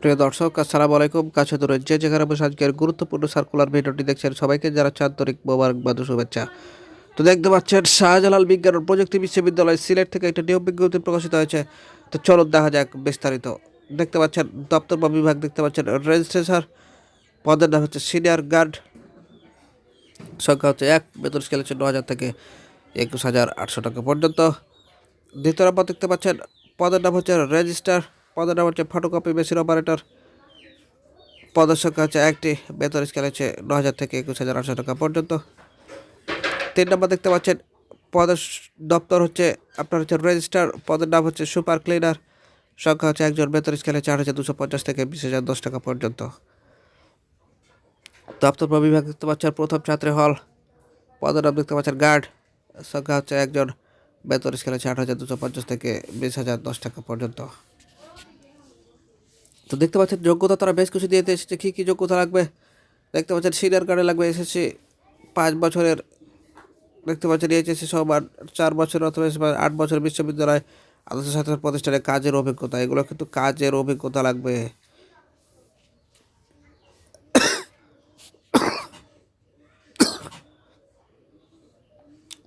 প্রিয় দর্শক, আসসালামু আলাইকুম। কাছে দূরে যে যেখানে বসে আজকের গুরুত্বপূর্ণ সার্কুলার ভিডিওটি দেখছেন সবাইকে যারা আন্তরিক মোবারকবাদ শুভেচ্ছা। তো দেখতে পাচ্ছেন, শাহজালাল বিজ্ঞান ও প্রযুক্তি বিশ্ববিদ্যালয় সিলেট থেকে একটা নিয়োগ বিজ্ঞপ্তি প্রকাশিত হয়েছে। তো চলো দেখা যাক বিস্তারিত। দেখতে পাচ্ছেন, দপ্তর বা বিভাগ দেখতে পাচ্ছেন, রেজিস্ট্রেশন পদের নাম হচ্ছে সিনিয়র গার্ড। সংখ্যা হচ্ছে এক, বেতন স্কেল হচ্ছে ন হাজার থেকে একুশ হাজার আটশো টাকা পর্যন্ত। দ্বিতীয় নম্বর দেখতে পাচ্ছেন, পদের নাম হচ্ছে রেজিস্টার পদের নাম হচ্ছে ফটোকপি মেশিন অপারেটর পদের সংখ্যা হচ্ছে একটি, বেতন স্কেল হচ্ছে ন হাজার থেকে একুশ হাজার আটশো টাকা পর্যন্ত। তিন নম্বর দেখতে পাচ্ছেন, পদের দপ্তর হচ্ছে, আপনার হচ্ছে রেজিস্টার পদের নাম হচ্ছে সুপার ক্লিনার সংখ্যা হচ্ছে একজন, বেতন স্কেলে চার হাজার দুশো পঞ্চাশ থেকে বিশ হাজার দশ টাকা পর্যন্ত। দপ্তর বিভাগ দেখতে পাচ্ছেন, প্রথম ছাত্রী হল। পদের নাম দেখতে পাচ্ছেন গার্ড সংখ্যা হচ্ছে একজন, বেতন স্কেল আট হাজার দুশো পঞ্চাশ থেকে বিশ হাজার দশ টাকা পর্যন্ত। তো দেখতে পাচ্ছেন যোগ্যতা তারা বেশ কিছু দিয়ে এসেছে। কী কী যোগ্যতা লাগবে? দেখতে পাচ্ছেন সিনিয়র কার্ডে লাগবে, এসেছে পাঁচ বছরের। দেখতে পাচ্ছেন এইচএসসি সমান চার বছর অথবা আট বছর বিশ্ববিদ্যালয় আদর্শ ছাত্র প্রতিষ্ঠানে কাজের অভিজ্ঞতা। এগুলো কিন্তু কাজের অভিজ্ঞতা লাগবে।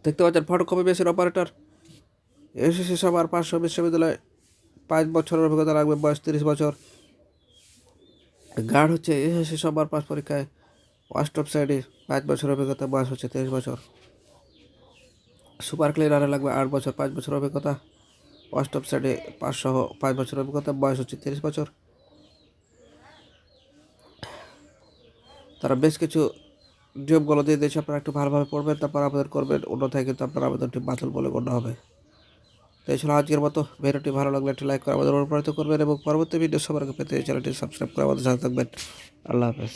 দেখতে পাচ্ছেন ফটোকপি মেশিন অপারেটর। এসএসসি সবার পাঁচশো বিশ্ববিদ্যালয় পাঁচ বছরের অভিজ্ঞতা লাগবে, বয়স তিরিশ বছর। গার্ড হচ্ছে এসএসসি সবার পাস পরীক্ষায় ফার্স্ট অফ সাইডে পাঁচ বছর অভিজ্ঞতা বয়স হচ্ছে তেইশ বছর। সুপার ক্লিনারে লাগবে আট বছর, পাঁচ বছর অভিজ্ঞতা। অষ্টম শ্রেণি পাঁচশো পাঁচ বছর অভিজ্ঞতা, বয়স হচ্ছে তিরিশ বছর। তারা বেশ কিছু নিয়মগুলো দিয়ে দিয়েছে, আপনারা একটু ভালোভাবে পড়বেন, তারপর আবেদন করবেন। অন্যথায় কিন্তু আপনার আবেদনটি বাতিল বলে গণ্য হবে। তো এই ছিল আজকের মতো। ভিডিওটি ভালো লাগলে একটি লাইক করে আমাদের অনুপ্রাণিত করবেন এবং পরবর্তী ভিডিও সবার পেতে চ্যানেলটি সাবস্ক্রাইব করে আমাদের সাথে থাকবেন। আল্লাহ হাফেজ।